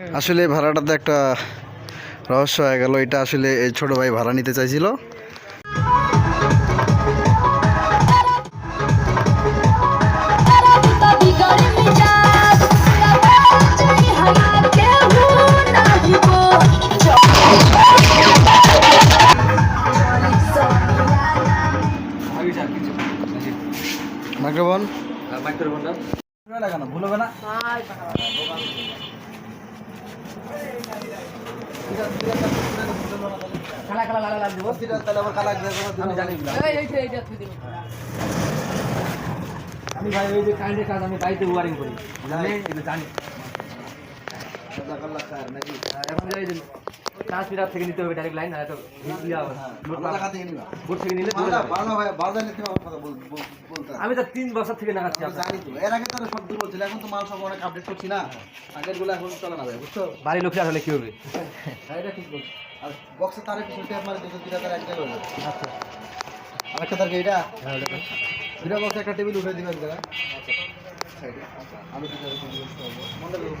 আসলে ভাড়াটাতে একটা রহস্য হয়ে গেল এটা আসলে এই ছোট ভাই ভাড়া নিতে চাইছিল মাইক্রোফোন লাগানো ভুল হবে না আমি ভাই ওই যে কারেন্টের কাজ আমি বাড়িতে ওয়ারিং করি জানি এটা জানি এই যে চার্জ মিটার থেকে নিতে হবে ডাইরেক্ট লাইন আর তো বোর্ড থেকে নিলে আমি তো তিন বছর থেকে লাগাচ্ছি আপনার। এর আগে তারা সব দূর বলছিল এখন তো মাল সব অনেক আপডেট করছি না। আগেরগুলো এখন চলে না ভাই বুঝছ? বাড়ির লোক আসলে কি হবে? হ্যাঁ, এটা ঠিক বলছো। আর বক্সে তারে মারে দুটো দুটা তার এক জায়গায় যাবে আচ্ছা। আরেকটা তার কি এটা? হ্যাঁ, ওটা তো। দুটা বক্সে একটা টেবিল উঠে দিবেন জায়গা সাইডে। আমি মনে করব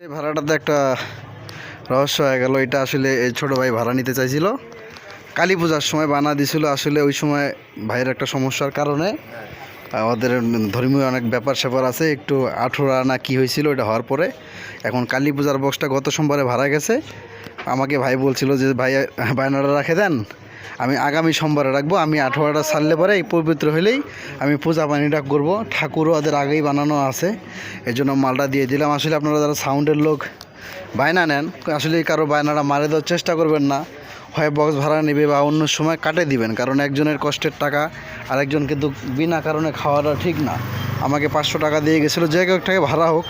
এই, ভাড়াটাতে একটা রহস্য হয়ে গেল। এটা আসলে এই ছোট ভাই ভাড়া নিতে চাইছিল। কালী পূজার সময় বানা দিছিল। আসলে ওই সময় ভাইয়ের একটা সমস্যার কারণে আহ, ওদের ধর্মীয় অনেক ব্যাপার স্যাপার আছে একটু আঠুরা না কি হয়েছিল ওটা হওয়ার পরে। এখন কালী পূজার বক্সটা গত সোমবারে ভাড়া গেছে। আমাকে ভাই বলছিল যে ভাই বায়নাটা রাখে দেন। আমি আগামী সোমবারে রাখব। আমি আঠোয়াটা সারলে পরে এই পবিত্র হলেই আমি পূজা পানিটা করব। ঠাকুরও ওদের আগেই বানানো আছে। এই জন্য মালটা দিয়ে দিলাম। আসলে আপনারা যারা সাউন্ডের লোক বায়না নেন। আসলে কারও বায়নাটা মারে দেওয়ার চেষ্টা করবেন না। হয় বক্স ভাড়া নেবে বা অন্য সময় কাটে দিবেন, কারণ একজনের কষ্টের টাকা আরেকজন কিন্তু বিনা কারণে খাওয়াটা ঠিক না। আমাকে পাঁচশো টাকা দিয়ে গেছিল যে কেউ টাকা ভাড়া হোক।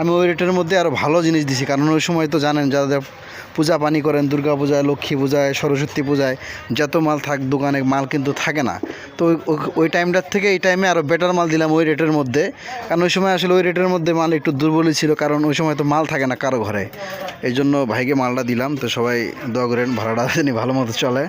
আমি ওই রেটের মধ্যে আরও ভালো জিনিস দিছি, কারণ ওই সময় তো জানেন যাদের পূজা পানি করেন, দুর্গা পূজায়, লক্ষ্মী পূজায়, সরস্বতী পূজায়, যত মাল থাক দোকানে মাল কিন্তু থাকে না। তো ওই- টাইমটার থেকে এই টাইমে আরও বেটার মাল দিলাম ওই রেটের মধ্যে। কারণ ওই সময় আসলে ওই রেটের মধ্যে মাল একটু দুর্বলই ছিল, কারণ ওই সময় তো মাল থাকে না কারও ঘরে। এই জন্য ভাইকে মালটা দিলাম, তো সবাই দোয়া করেন, ভাড়াটা জানি ভালো মতো চলে।